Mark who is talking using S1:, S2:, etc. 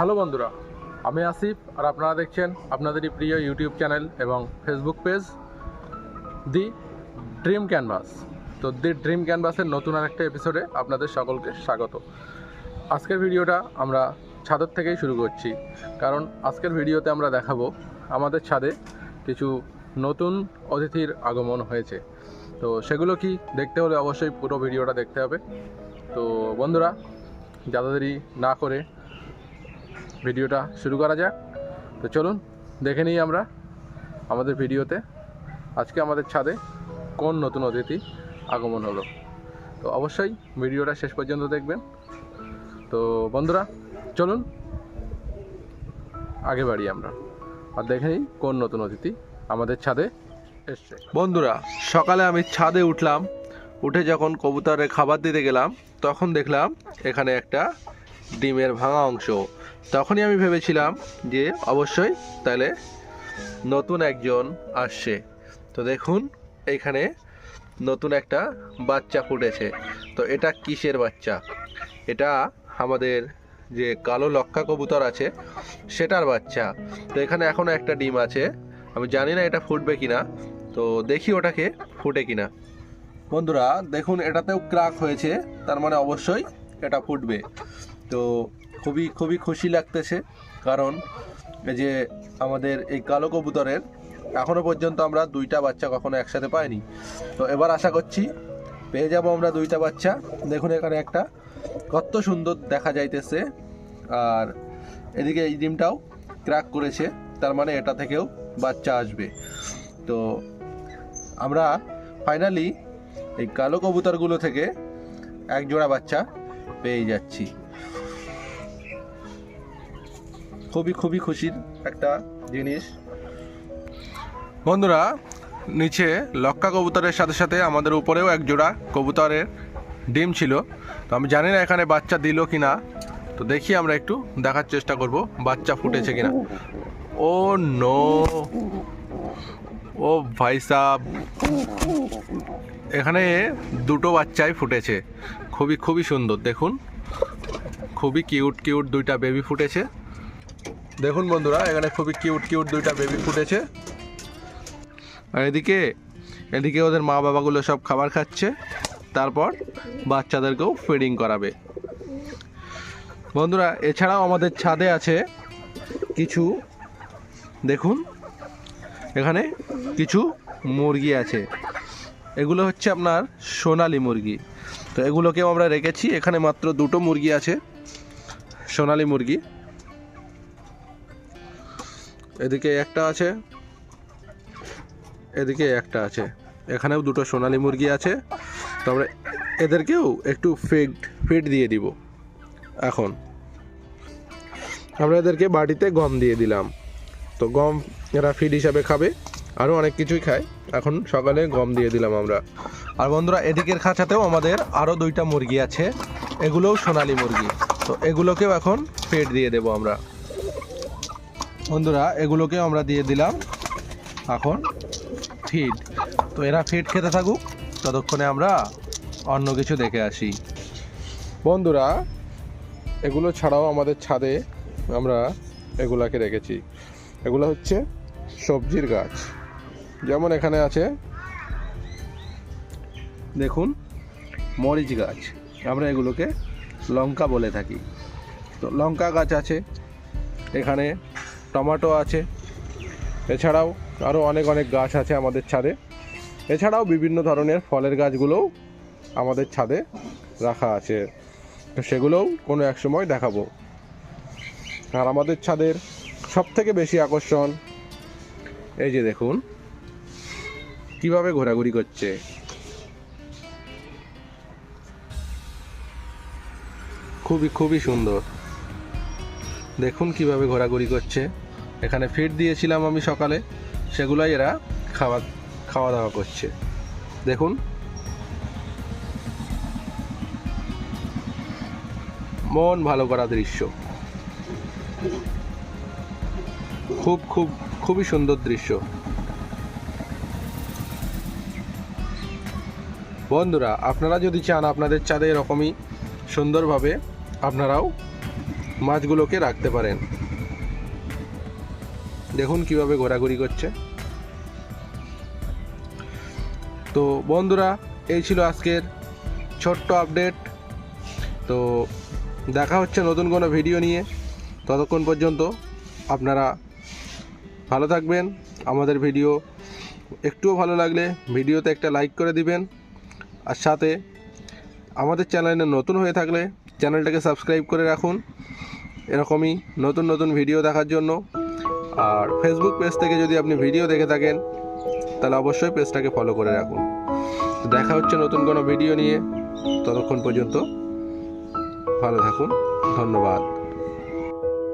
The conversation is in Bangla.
S1: হ্যালো বন্ধুরা, আমি আসিফ আর আপনারা দেখছেন আপনাদেরই প্রিয় ইউটিউব চ্যানেল এবং Facebook page the Dream Canvas. তো দি ড্রিম ক্যানভাসের নতুন আরেকটা এপিসোডে আপনাদের সকলকে স্বাগত। আজকের ভিডিওটা আমরা ছাদের থেকেই শুরু করছি, কারণ আজকের ভিডিওতে আমরা দেখাবো আমাদের ছাদে কিছু নতুন অতিথির আগমন হয়েছে। তো সেগুলো কি দেখতে হলে অবশ্যই পুরো ভিডিওটা দেখতে হবে। তো বন্ধুরা, যাদের না করে ভিডিওটা শুরু করা যাক। তো চলুন, দেখে নিই আমরা আমাদের ভিডিওতে। আজকে আমাদের ছাদে কোন নতুন অতিথি আগমন হলো? তো অবশ্যই ভিডিওটা শেষ পর্যন্ত দেখবেন। তো বন্ধুরা, চলুন, আগে বাড়ি আমরা। আর দেখে নিই কোন নতুন অতিথি আমাদের ছাদে এসছে।
S2: বন্ধুরা, সকালে আমি ছাদে উঠলাম। উঠে যখন কবুতরে খাবার দিতে গেলাম, তখন দেখলাম এখানে একটা ডিমের ভাঙা অংশ। তখনই আমি ভেবেছিলাম যে অবশ্যই তাহলে নতুন একজন আসছে। তো দেখুন, এখানে নতুন একটা বাচ্চা ফুটেছে। তো এটা কিসের বাচ্চা? এটা আমাদের যে কালো লক্কা কবুতর আছে, সেটার বাচ্চা। তো এখানে এখনও একটা ডিম আছে। আমি জানি না এটা ফুটবে কিনা। তো দেখি ওটাকে ফুটে কিনা। বন্ধুরা, দেখুন, এটাতেও ক্রাক হয়েছে। তার মানে অবশ্যই এটা ফুটবে। তো খুবই খুবই খুশি লাগতেছে। কারণ যে আমাদের এই কালো কবুতরের এখনও পর্যন্ত আমরা দুইটা বাচ্চা কখনো একসাথে পাইনি। তো এবার আশা করছি পেয়ে যাব আমরা দুইটা বাচ্চা। দেখুন এখানে একটা কত সুন্দর দেখা যাইতেছে। আর এদিকে এই ডিমটাও ক্র্যাক করেছে, তার মানে এটা থেকেও বাচ্চা আসবে। তো আমরা ফাইনালি এই কালো কবুতরগুলো থেকে এক জোড়া বাচ্চা পেয়ে যাচ্ছি। খুবই খুবই খুশির একটা জিনিস। বন্ধুরা, নিচে লক্কা কবুতরের সাথে সাথে আমাদের উপরেও এক জোড়া কবুতরের ডিম ছিল। তো আমি জানি না এখানে বাচ্চা দিল কি না তো দেখি আমরা একটু দেখার চেষ্টা করব বাচ্চা ফুটেছে কিনা। ও নো। ও ভাই সাহ এখানে দুটো বাচ্চাই ফুটেছে। খুবই খুবই সুন্দর, দেখুন। খুবই কিউট কিউট দুইটা বেবি ফুটেছে। দেখুন বন্ধুরা, এখানে খুবই কিউট কিউট দুইটা বেবি ফুটেছে আর এদিকে এদিকে ওদের মা বাবাগুলো সব খাবার খাচ্ছে, তারপর বাচ্চাদেরকেও ফিডিং করাবে। বন্ধুরা, এছাড়াও আমাদের ছাদে আছে কিছু, দেখুন, এখানে কিছু মুরগি আছে। এগুলো হচ্ছে আপনার সোনালি মুরগি। তো এগুলোকেও আমরা রেখেছি, এখানে মাত্র দুটো মুরগি আছে, সোনালি মুরগি। এদিকে একটা আছে। এদিকে একটা আছে। এখানেও দুটো সোনালি মুরগি আছে। তো আমরা এদেরকেও একটু ফিড ফিড দিয়ে দিব। এখন। আমরা এদেরকে বাড়িতে গম দিয়ে দিলাম। তো গম এরা ফিড হিসাবে খাবে। আরও অনেক কিছুই খায়। এখন সকালে গম দিয়ে দিলাম আমরা। আর বন্ধুরা, এদিকের খাঁচাতেও আমাদের আরও দুইটা মুরগি আছে। এগুলোও সোনালি মুরগি। তো এগুলোকেও এখন ফিড দিয়ে দেবো আমরা। বন্ধুরা এগুলোকেও আমরা দিয়ে দিলাম। এখন ফিড তো এরা ফিড খেতে থাকুক, ততক্ষণে আমরা অন্য কিছু দেখে আসি।
S1: বন্ধুরা, এগুলো ছাড়াও আমাদের ছাদে আমরা এগুলাকে রেখেছি। এগুলো হচ্ছে সবজির গাছ। যেমন এখানে আছে,
S2: দেখুন, মরিচ গাছ। আমরা এগুলোকে লঙ্কা বলে থাকি। তো লঙ্কা গাছ আছে এখানে। টমেটো আছে।
S1: এছাড়াও আরও অনেক অনেক গাছ আছে আমাদের ছাদে। এছাড়াও বিভিন্ন ধরনের ফলের গাছগুলোও আমাদের ছাদে রাখা আছে। তো সেগুলোও কোনো এক সময় দেখাবো। আর আমাদের ছাদের সব থেকে বেশি আকর্ষণ, এই যে দেখুন, কীভাবে ঘোরাঘুরি করছে।
S2: খুবই খুবই সুন্দর। দেখুন কীভাবে ঘোরাঘুরি করছে। এখানে ফিড দিয়েছিলাম আমি সকালে, সেগুলাই এরা খাওয়া খাওয়া দাওয়া করছে। দেখুন। মন ভালো করা দৃশ্য। খুব খুব, খুবই সুন্দর দৃশ্য। বন্ধুরা, আপনারা যদি চান আপনাদের চাঁদে এরকমই সুন্দরভাবে আপনারাও মাছগুলোকে রাখতে পারেন। দেখুন কীভাবে ঘোরাঘুরি করছে। তো বন্ধুরা, এই ছিল আজকের ছোট্ট আপডেট তো দেখা হচ্ছে নতুন কোনো ভিডিও নিয়ে। ততক্ষণ পর্যন্ত আপনারা ভালো থাকবেন। আমাদের ভিডিও একটুও ভালো লাগলে ভিডিওতে একটা লাইক করে দিবেন। আর সাথে আমাদের চ্যানেলে নতুন হয়ে থাকলে চ্যানেলটাকে সাবস্ক্রাইব করে রাখুন। এরকমই নতুন নতুন ভিডিও দেখার জন্য। আর ফেসবুক পেজ থেকে যদি আপনি ভিডিও দেখে থাকেন, তাহলে অবশ্যই পেজটাকে ফলো করে রাখুন। দেখা হচ্ছে নতুন কোনো ভিডিও নিয়ে। ততক্ষণ পর্যন্ত ভালো থাকুন। ধন্যবাদ।